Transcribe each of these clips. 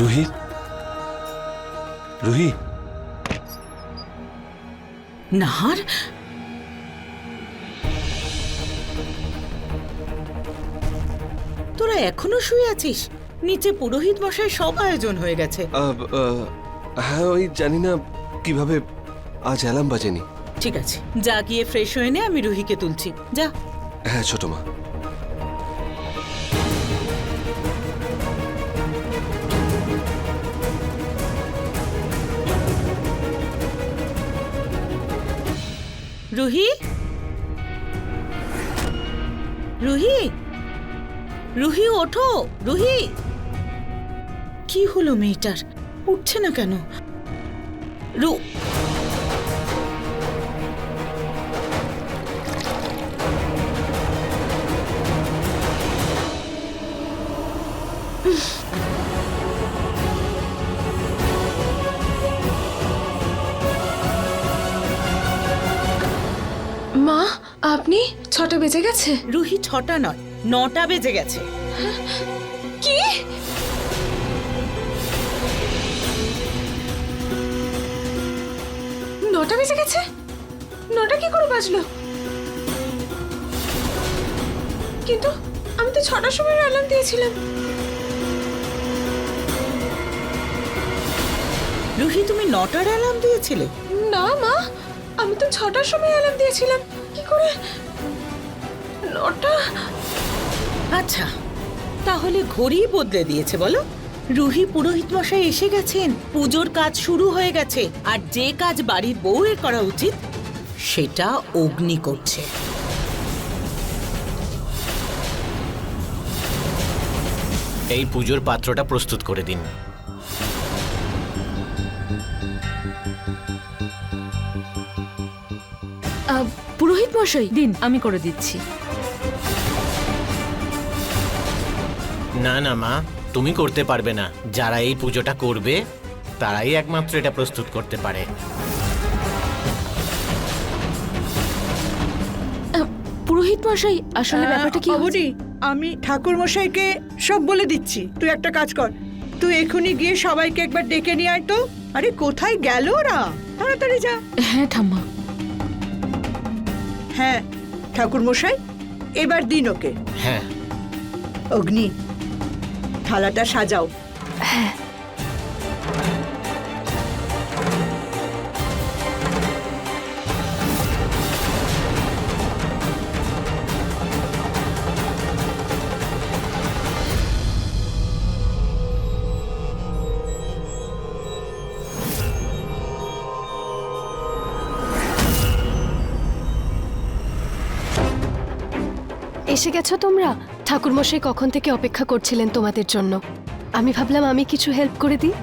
রুহি? রুহি? নাহার? তোরা এখনও শুয়ে আছিস? নিচে পুরোহিত মশাই সব আয়োজন হয়ে গেছে। হ্যাঁ ওই জানি না কীভাবে আজ অ্যালার্ম বাজেনি। ঠিক আছে যা গিয়ে ফ্রেশ হয়ে নে আমি রুহিকে তুলছি। যা। হ্যাঁ ছোট মা। রুহি? রুহি? রুহি ওঠো। রুহি? কি হলো মেয়েটার? উঠছে না কেন? রু আপনি ছটা বেজে গেছে? রুহি ছটা নয় নটা বেজে গেছে। কি? নটা বেজে গেছে? নটা কি করে বাজলো? কিন্তু আমি তো ছটার সময় অ্যালার্ম দিয়েছিলাম। রুহি তুমি নটার অ্যালার্ম দিয়েছিলে? না মা। আমি তো ছটার সময় অ্যালার্ম দিয়েছিলাম। কি করে? নটা? আচ্ছা তাহলে ঘড়ি বদলে দিয়েছে বলো। রুহি পুরোহিত মশাই এসে গেছেন। পুজোর কাজ শুরু হয়ে গেছে আর যে কাজ বাড়ির বউয়ের করা উচিত সেটা অগ্নি করছে। এই পুজোর পাত্রটা প্রস্তুত করে দিন। পুরোহিত মশাই দিন আমি করে দিচ্ছি। না না মা তুমি করতে পারবে না। যারা এই পুজোটা করবে তারাই একমাত্র এটা প্রস্তুত করতে পারে। পুরোহিত মশাই আসলে ব্যাপারটা কি? অবধি আমি ঠাকুর মশাইকে সব বলে দিচ্ছি। তুই একটা কাজ কর। তুই এখনই গিয়ে সবাইকে একবার ডেকে নিয়ে আয় তো। আরে কোথায় গেল ওরা? তাড়াতাড়ি যা। হ্যাঁ ঠাম্মা। হ্যাঁ ঠাকুর মশাই এবার দিন ওকে। হ্যাঁ। অগ্নি থালাটা সাজাও। এসে গেছো তোমরা? ঠাকুরমশাই কখন থেকে অপেক্ষা করছিলেন তোমাদের জন্য? আমি ভাবলাম আমি কিছু হেল্প করে দিই।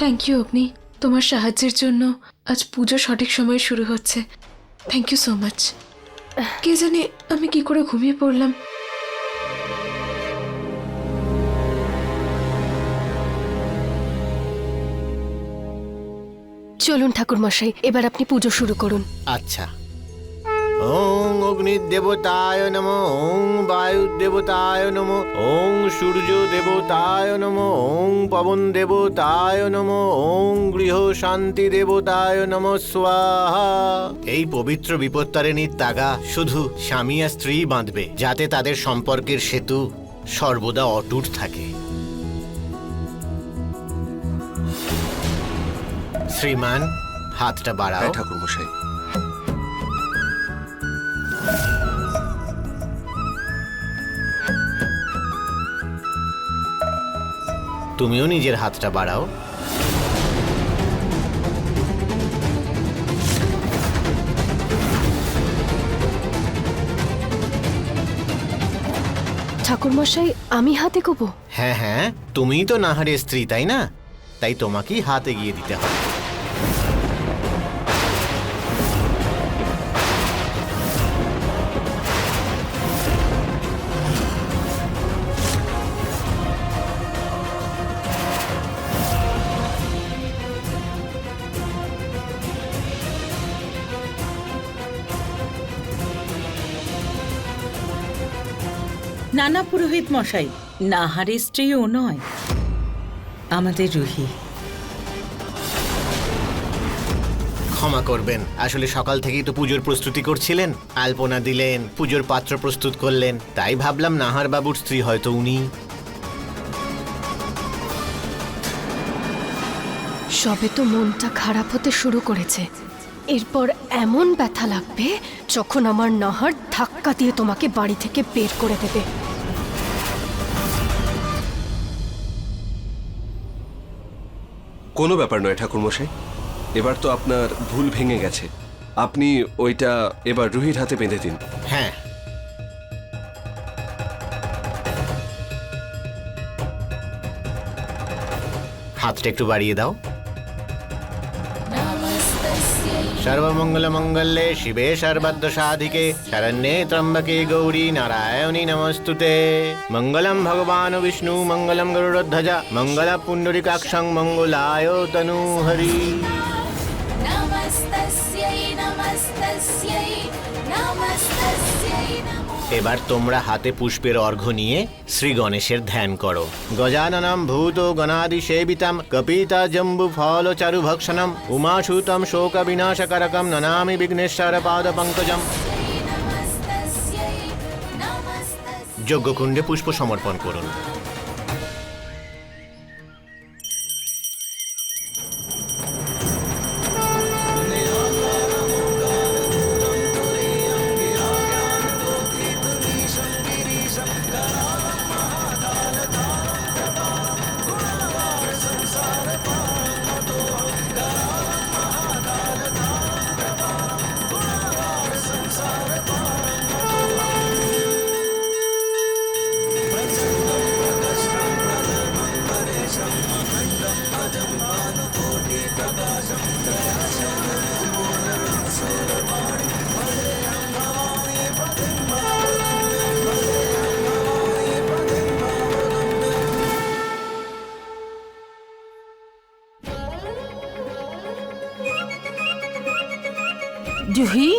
থ্যাংক ইউ অগ্নি তোমার সাহায্যের জন্য আজ পুজো সঠিক সময়ে শুরু হচ্ছে। থ্যাংক ইউ সো মাচ কে জানে আমি কি করে ঘুমিয়ে পড়লাম? চলুন ঠাকুরমশাই, এবার আপনি পুজো শুরু করুন। আচ্ছা। ওং অগ্নি দেবতায় নম, ওং বায়ু দেবতায় নম, ওং সূর্য দেবতায় নম, ওং পবন দেবতায় নম, ওং গৃহ শান্তি দেবতায় নম, স্বাহা। এই পবিত্র বিপত্তারিণীর তাগা শুধু স্বামী আর স্ত্রী বাঁধবে, যাতে তাদের সম্পর্কের সেতু সর্বদা অটুট থাকে। শ্রীমান হাতটা বাড়াও। হ্যাঁ ঠাকুর মশাই তুমিও নিজের হাতটা বাড়াও। ঠাকুরমশাই আমি হাতে কোবো হ্যাঁ হ্যাঁ তুমিই তো নাহারের স্ত্রী তাই না? তাই তোমাকেই হাত এগিয়ে দিতে হবে। নানা পুরোহিত মশাই। নাহারের স্ত্রীও নয় আমাদের রুহি। ক্ষমা করবেন আসলে সকাল থেকেই তো পুজোর প্রস্তুতি করছিলেন। আলপনা দিলেন পুজোর পাত্র প্রস্তুত করলেন তাই ভাবলাম নাহার বাবুর স্ত্রী হয়তো উনি। সবে তো মনটা খারাপ হতে শুরু করেছে। এরপর এমন ব্যথা লাগবে যখন আমার নাহার ধাক্কা দিয়ে তোমাকে বাড়ি থেকে বের করে দেবে। কোনো ব্যাপার নয়, ঠাকুরমশাই। এবার তো আপনার ভুল ভেঙে গেছে। আপনি ওইটা এবার রুহির হাতে বেঁধে দিন। হ্যাঁ। হাতটা একটু বাড়িয়ে দাও। সর্বমঙ্গল মঙ্গলে শিবে সর্বদ্র সাধিকে শরণ্যে ত্রম্বকে গৌরী নারায়ণী নমস্তুতে। মঙ্গলম ভগবান বিষ্ণু, মঙ্গলম গরুড়ধ্বজা, মঙ্গল পুণ্ডরিকাক্ষং মঙ্গলায় তনু হরি। এবার তোমরা হাতে পুষ্পের অর্ঘ্য নিয়ে শ্রী গণেশের ধ্যান করো। গজাননম ভূত গণাদি সেবিতাম কপিতা জম্বু ফল চারু ভক্ষণম উমাসুতম শোক বিনাশকরকম ননামি বিঘ্নেশ্বর পাদ পঙ্কজম যজ্ঞকুণ্ডে পুষ্প সমর্পণ করুন। জুহি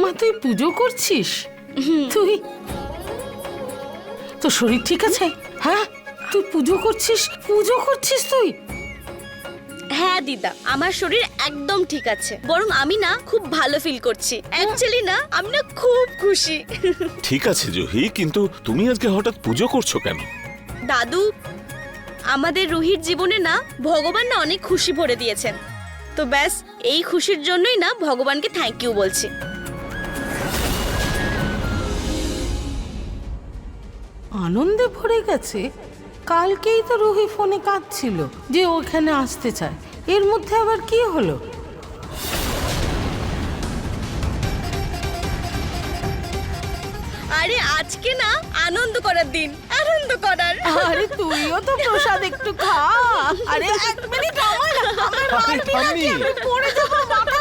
মা তুই পুজো করছিস? তুই? তোর শরীর ঠিক আছে? হ্যাঁ? তুই পুজো করছিস? পুজো করছিস তুই? হ্যাঁ দিদা আমার শরীর একদম ঠিক আছে। বরং আমি না খুব ভালো ফিল করছি। অ্যাকচুয়ালি না আমি না খুব খুশি। ঠিক আছে জুহি কিন্তু তুমি আজকে হঠাৎ পুজো করছ কেন? দাদু আমাদের রুহির জীবনে না ভগবান না অনেক খুশি ভরে দিয়েছেন। তো ব্যাস, এই খুশির জন্যই না ভগবানকে থ্যাংক ইউ বলছি। আনন্দে ভরে গেছে। কালকেই তো রুহি ফোনে কাঁদছিল যে ওখানে আসতে চায়। এর মধ্যে আবার কি হলো? আজকে না আনন্দ করার দিন আনন্দ করার। আরে তুইও তো প্রসাদ একটু খা। আরে এক মিনিট আমার আমার মারবি? আমি পড়ে যাব মাথা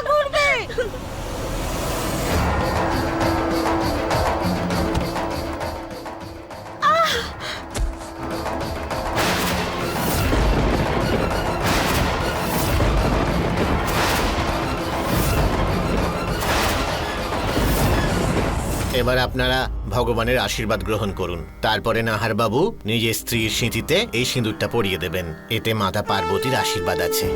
এবার আপনারা ভগবানের আশীর্বাদ গ্রহণ করুন। তারপরে নাহারবাবু নিজের স্ত্রীর স্মৃতিতে এই সিঁদুরটা পরিয়ে দেবেন। এতে মাতা পার্বতীর আশীর্বাদ আছে।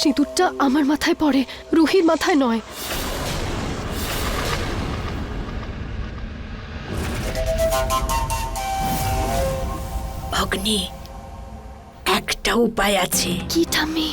সিঁদুরটা আমার মাথায় পড়ে রুহির মাথায় নয়। অগ্নি একটা উপায় আছে। কি ঠাম্মি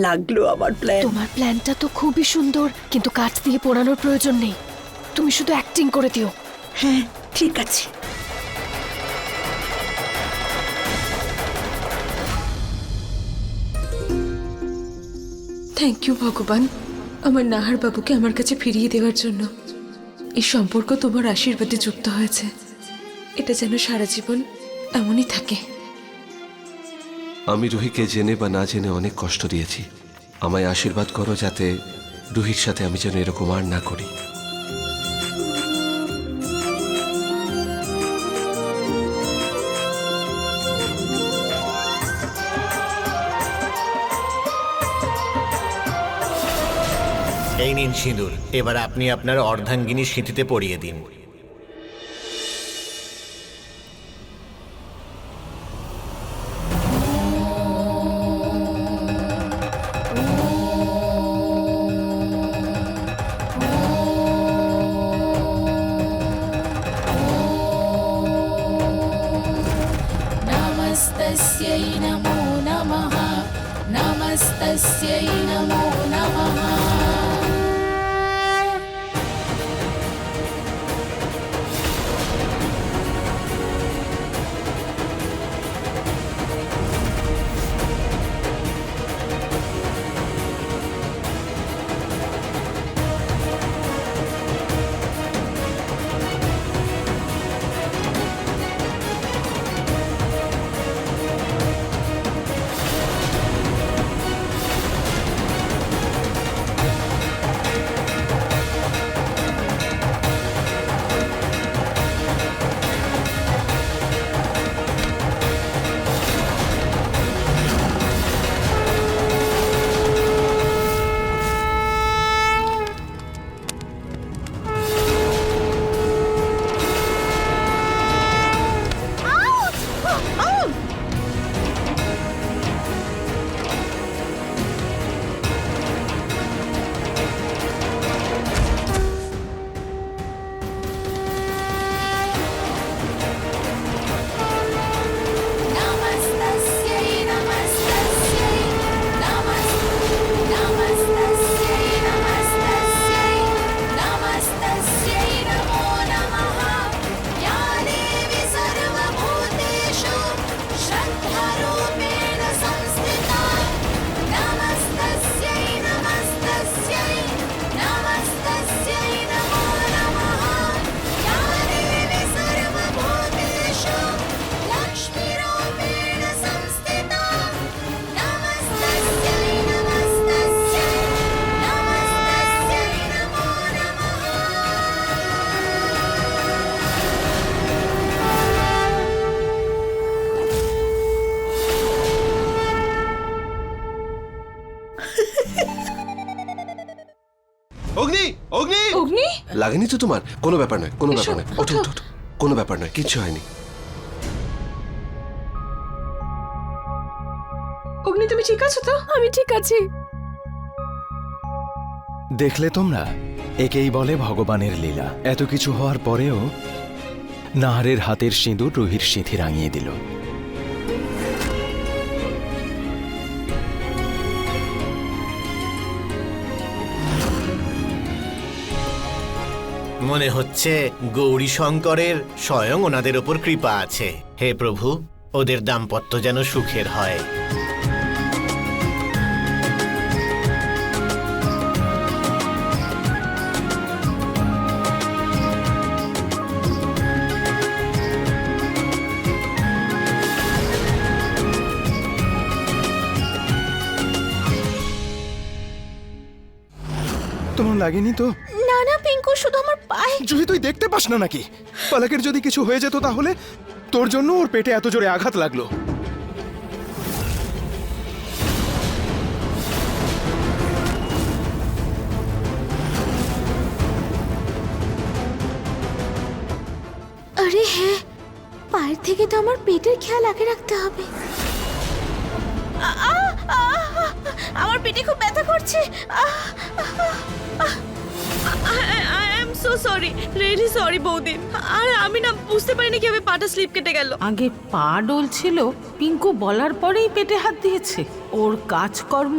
লাগল আমার প্ল্যান তোমার প্ল্যানটা তো খুবই সুন্দর কিন্তু কাঠ দিয়ে পোড়ানোর প্রয়োজন নেই। তুমি শুধু অ্যাক্টিং করে দিও। হ্যাঁ ঠিক আছে। থ্যাংক ইউ ভগবান। আমার নাহার বাবুকে আমার কাছে ফিরিয়ে দেওয়ার জন্য। এই সম্পর্ক তোমার আশীর্বাদে যুক্ত হয়েছে। এটা যেন সারা জীবন এমনই থাকে। আমি রুহিকে জেনে বা না জেনে অনেক কষ্ট দিয়েছি। আমায় আশীর্বাদ করো যাতে রুহির সাথে আমি যেন এরকম আর না করি। এই নিন সিঁদুর, এবার আপনি আপনার অর্ধাঙ্গিনী স্মৃতিতে পড়িয়ে দিন। লাগেনি তো তোমার? কোনো ব্যাপার নয় কোনো ব্যাপার নয়। ওঠো ওঠো। কোনো ব্যাপার নয় কিচ্ছু হয়নি। অগ্নি তুমি ঠিক আছো তো? আমি ঠিক আছি। দেখলে তোমরা? একেই বলে ভগবানের লীলা। এত কিছু হওয়ার পরেও নাহারের হাতের সিঁদুর রুহির সিঁথি রাঙিয়ে দিল। মনে হচ্ছে গৌরী শঙ্করের স্বয়ং ওনাদের ওপর কৃপা আছে। হে প্রভু, ওদের দাম্পত্য যেন সুখের হয়। তোমার লাগেনি তো? না না পিঙ্কু শুধু আমার পায়ে। জুহি তুই দেখতে পাস না নাকি? পালাকের যদি কিছু হয়ে যেত তাহলে তোর জন্য ওর পেটে এত জোরে আঘাত লাগল। আরে হ্যাঁ পায়ের থেকে তো আমার পেটের খেয়াল আগে রাখতে হবে। আমার পেটে খুব ব্যথা করছে। I am so sorry really sorry বৌদি আর আমি না বুঝতে পারিনি কীভাবে পাটা স্লিপ কেটে গেল। আগে পা ডলছিল পিঙ্কু বলার পরেই পেটে হাত দিয়েছে। ওর কাজকর্ম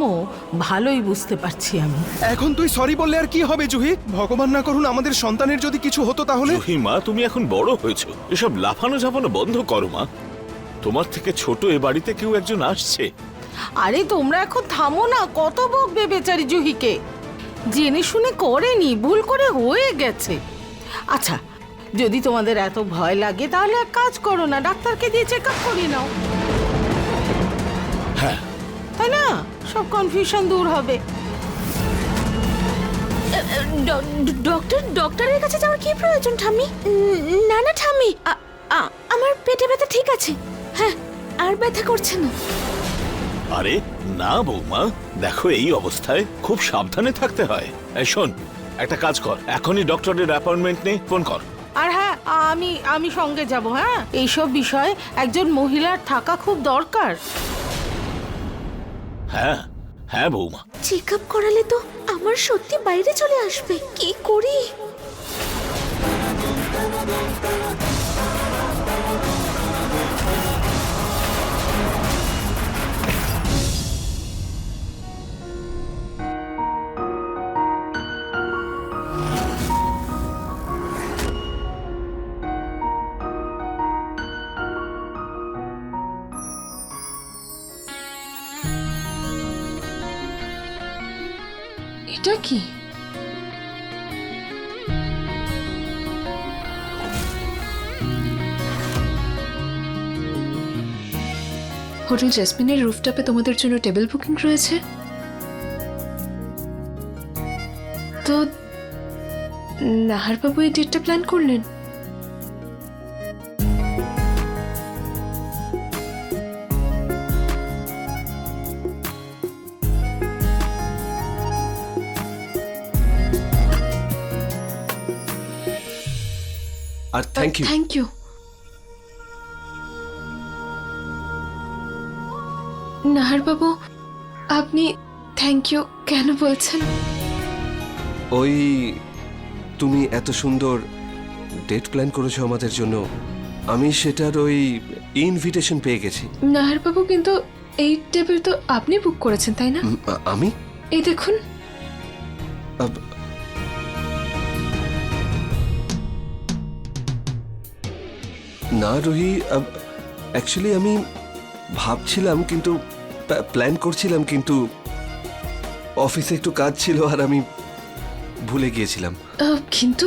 ভালোই বুঝতে পারছি আমি। এখন তুই সরি বললে আর কি হবে জুহি? ভগবান না করুন আমাদের সন্তানের যদি কিছু হতো তাহলে? জুহি মা তুমি এখন বড় হয়েছো। এসব লাফানো ঝাপানো বন্ধ করো মা। তোমার থেকে ছোট এ বাড়িতে কেউ একজন আসছে। আরে তোমরা এখন থামো না কত বকবে বেচারি জুহিকে। জেনে শুনে করেনি ভুল করে হয়ে গেছে। আচ্ছা যদি তোমাদের এত ভয় লাগে তাহলে এক কাজ করো না ডাক্তারকে দিয়ে চেক আপ করিয়ে নাও। হ্যাঁ। তাই না? সব কনফিউশন দূর হবে। ডক্টর ডক্টরের কাছে যাওয়ার কি প্রয়োজন ঠাম্মি? না না ঠাম্মি। আমার পেটে ব্যথা ঠিক আছে। হ্যাঁ আর ব্যথা করছে না। আরে না বৌমা। দেখো এই অবস্থায় খুব সাবধানে থাকতে হয়। এই শোন একটা কাজ কর। এখনই ডক্টরের অ্যাপয়েন্টমেন্ট নে ফোন কর। আর হ্যাঁ আমি আমি সঙ্গে যাব হ্যাঁ? এইসব বিষয়ে একজন মহিলার থাকা খুব দরকার। হ্যাঁ হ্যাঁ বৌমা। চেক আপ করালে তো আমার সত্যি বাইরে চলে আসবে। কি করি? এটা কি? হোটেল জেসমিনের রুফটপে তোমাদের জন্য টেবিল বুকিং রয়েছে। তো, নাহারবাবু এই ডেটটা প্ল্যান করলেন? আর থ্যাংক ইউ থ্যাংক ইউ নাহারবাবু আপনি থ্যাংক ইউ কেন বলছেন? ওই তুমি এত সুন্দর ডেট প্ল্যান করেছ আমাদের জন্য আমি সেটার ওই ইনভিটেশন পেয়ে গেছি। নাহারবাবু কিন্তু এই টেবিল তো আপনি বুক করেছেন তাই না? আমি? এই দেখুন না রুহি অ্যাকচুয়ালি আমি ভাবছিলাম কিন্তু প্ল্যান করছিলাম কিন্তু অফিসে একটু কাজ ছিল আর আমি ভুলে গিয়েছিলাম। কিন্তু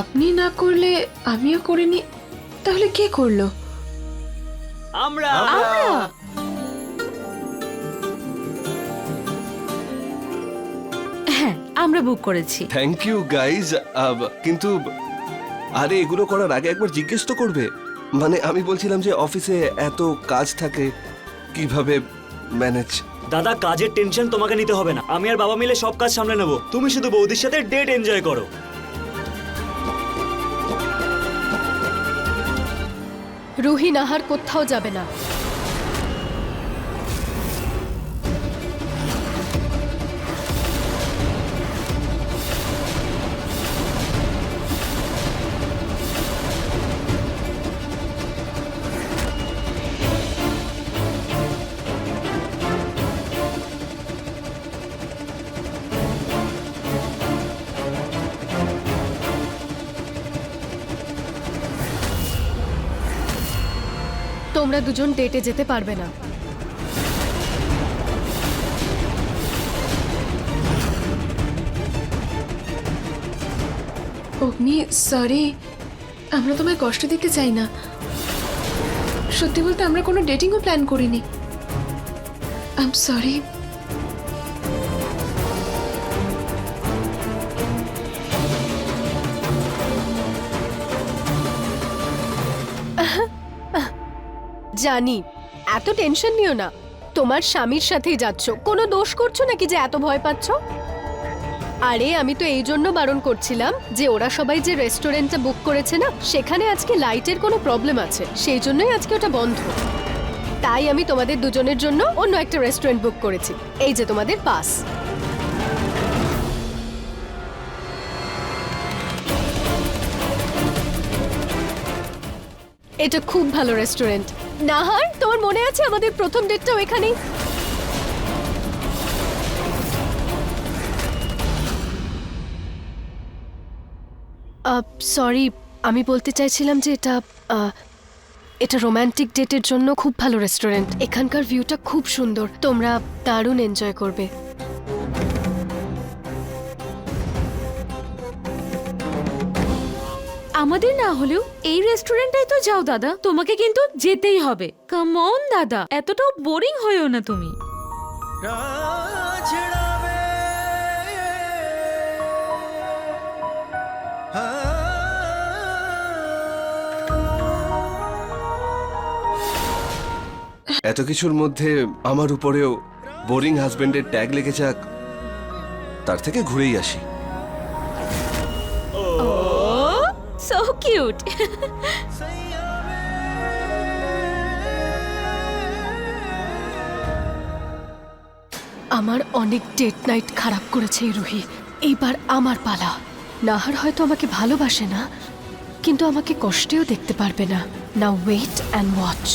আপনি না করলে আমিও করিনি তাহলে কে করল? আমরা! হ্যাঁ আমরা বুক করেছি। থ্যাংক ইউ গাইজ কিন্তু আরে এগুলো করার আগে একবার জিজ্ঞেস তো করবে। মানে আমি বলছিলাম যে অফিসে এত কাজ থাকে কীভাবে ম্যানেজ? দাদা কাজের টেনশন তোমাকে নিতে হবে না। আমি আর বাবা মিলে সব কাজ সামলে নেব। তুমি শুধু বৌদির সাথে ডেট এনজয় করো। রুহি নাহার কোথাও যাবে না। তোমরা দুজন ডেটে যেতে পারবে না। অগ্নি সরি আমরা তোমায় কষ্ট দিতে চাই না। সত্যি বলতে আমরা কোনো ডেটিংও প্ল্যান করিনি। আই এম সরি জানি। এত টেনশন নিও না। তোমার স্বামীর সাথেই যাচ্ছ। কোনো দোষ করছ নাকি যে এত ভয় পাচ্ছ? আরে, আমি তো এই জন্য বারণ করছিলাম যে ওরা সবাই যে রেস্টুরেন্টটা বুক করেছে না, সেখানে আজকে লাইটের কোনো প্রবলেম আছে। সেই জন্যই আজকে ওটা বন্ধ। তাই আমি তোমাদের দুজনের জন্য অন্য একটা রেস্টুরেন্ট বুক করেছি। এই যে তোমাদের পাস এটা খুব ভালো রেস্টুরেন্ট নাহার, তোমার মনে আছে আমাদের প্রথম ডেটটাও এখানেই? সরি আমি বলতে চাইছিলাম যে এটা এটা রোমান্টিক ডেটের জন্য খুব ভালো রেস্টুরেন্ট এখানকার ভিউটা খুব সুন্দর। তোমরা দারুণ এনজয় করবে। আমাদের না হলেও এই রেস্টুরেন্টটাই তো যাও, দাদা। তোমাকে কিন্তু যেতেই হবে। কাম অন দাদা। এতটাও বোরিং হয়েও না তুমি। এত কিছুর মধ্যে আমার উপরেও বোরিং হাজবেন্ডের ট্যাগ লেগে যাক তার থেকে ঘুরেই আসি। কিউট আমার অনেক ডেট নাইট খারাপ করেছে এই রুহি। এইবার আমার পালা। নাহার হয়তো আমাকে ভালোবাসে না, কিন্তু আমাকে কষ্টেও দেখতে পারবে না। না ওয়েট অ্যান্ড ওয়াচ